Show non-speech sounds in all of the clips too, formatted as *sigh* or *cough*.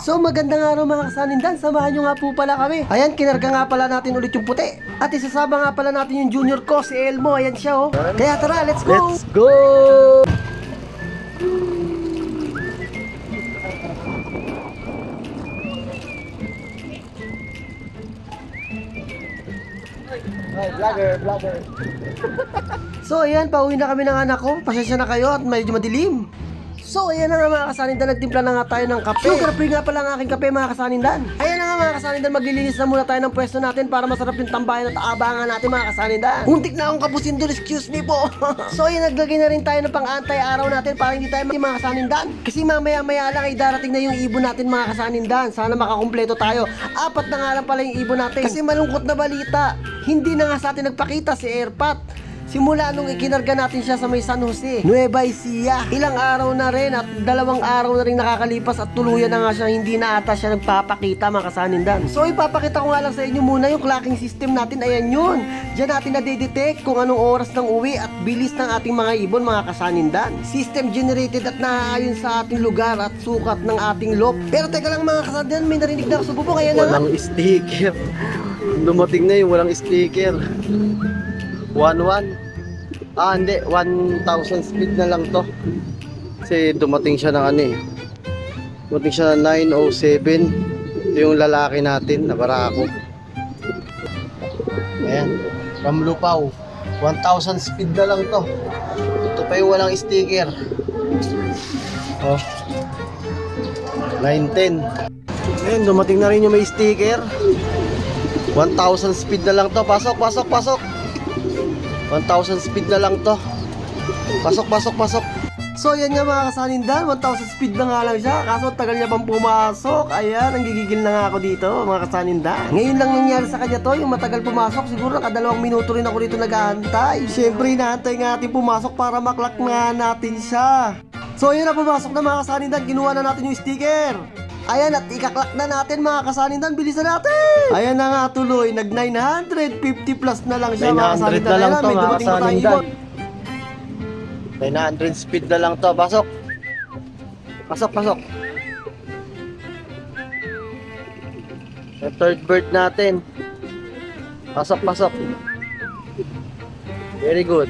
So magandang araw mga kasanindan, samahan nyo nga po pala kami. Ayan, kinarga nga pala natin ulit yung puti. At isasama nga pala natin yung junior ko, si Elmo. Ayan siya oh. Kaya tara, let's go! Let's go! Vlogger, vlogger. So ayan, pauwi na kami ng anak ko. Pasensya na kayo at medyo madilim. So ayan na nga mga kasanindan, nagtimpla na nga tayo ng kape. Sugar free nga pala ang aking kape mga kasanindan. Ayan na nga mga kasanindan, maglilinis na muna tayo ng pwesto natin para masarap yung tambayan at aabangan natin mga kasanindan. Muntik na akong kapusin doon, excuse me po. *laughs* so ayan, naglagay na rin tayo ng pang-antay araw natin para hindi tayo mga kasanindan. Kasi mamaya maya lang ay darating na yung ibon natin mga kasanindan. Sana makakumpleto tayo. Apat na nga lang pala yung ibon natin. Kasi malungkot na balita, hindi na nga sa atin nagpakita si Airpat. Simula nung ikinarga natin siya sa may San Jose, Nueva Ecija. Ilang araw na rin at dalawang araw na rin nakakalipas at tuluyan na nga siya hindi na ata siya nagpapakita mga kasanindan. So ipapakita ko nga lang sa inyo muna yung clocking system natin. Ayan yun. Diyan natin nadedetect kung anong oras ng uwi at bilis ng ating mga ibon mga kasanindan. System generated at naaayon sa ating lugar at sukat ng ating lop. Pero teka lang mga kasanindan, may narinig na ako sa. Ayan na. Walang sticker. Dumating na yung walang sticker. 1-1. Ah, hindi. 1,000 speed na lang to. Kasi dumating siya ng ano eh. Dumating siya ng 907. Ito yung lalaki natin na barako. Ayan. From Lupao. 1,000 speed na lang to. Ito pa yung walang sticker. Oh. 910. Ayun, dumating na rin yung may sticker. 1,000 speed na lang to. Pasok, pasok, pasok. 1,000 speed na lang to. Pasok, pasok, pasok. So yan nga mga kasanindan, 1,000 speed na nga lang siya. Kaso tagal niya pang pumasok. Ayan, ang gigigil na nga ako dito mga kasanindan. Ngayon lang nangyari sa kanya to, yung matagal pumasok. Siguro nakadalawang minuto rin ako dito nag-aantay. Siyempre, inaantay nga natin pumasok para maklak nga natin siya. So yun na pumasok na mga kasanindan, kinuha na natin yung sticker. Ayan at ikaklak na natin mga kasanindan, bilisan natin! Ayan na nga tuloy, nag 950 plus na lang siya mga 900 kasanindan. na lang Ayan to may mga dumating pa tayong kasanindan. ibon. 900 speed na lang to. Pasok. Pasok, pasok. Yung third bird natin. Pasok, pasok. Very good.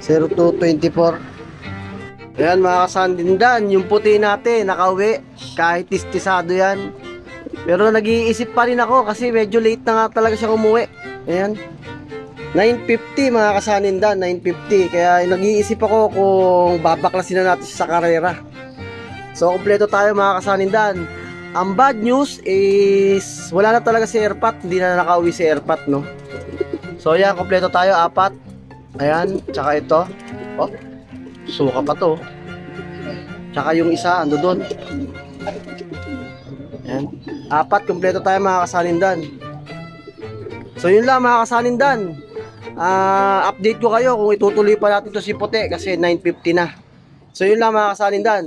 0224. Ayan mga kasandindan, yung puti natin, nakauwi. Kahit tistisado yan. Pero nag-iisip pa rin ako kasi medyo late na nga talaga siya umuwi. Ayan. 950 mga kasanindan, 950. Kaya nag-iisip ako kung babaklasin na natin sa karera. So, kompleto tayo mga kasanindan. Ang bad news is wala na talaga si Airpat, hindi na nakauwi si Airpat, no? So, yan, kompleto tayo, apat. Ayan, tsaka ito. Oh, suka pa to. Tsaka yung isa, ando doon. Ayan. Apat, kompleto tayo mga kasanindan. So yun lang mga kasanindan. Ah, update ko kayo kung itutuloy pa natin to si Puti kasi 9.50 na. So yun lang mga kasanindan.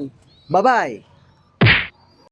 Bye-bye!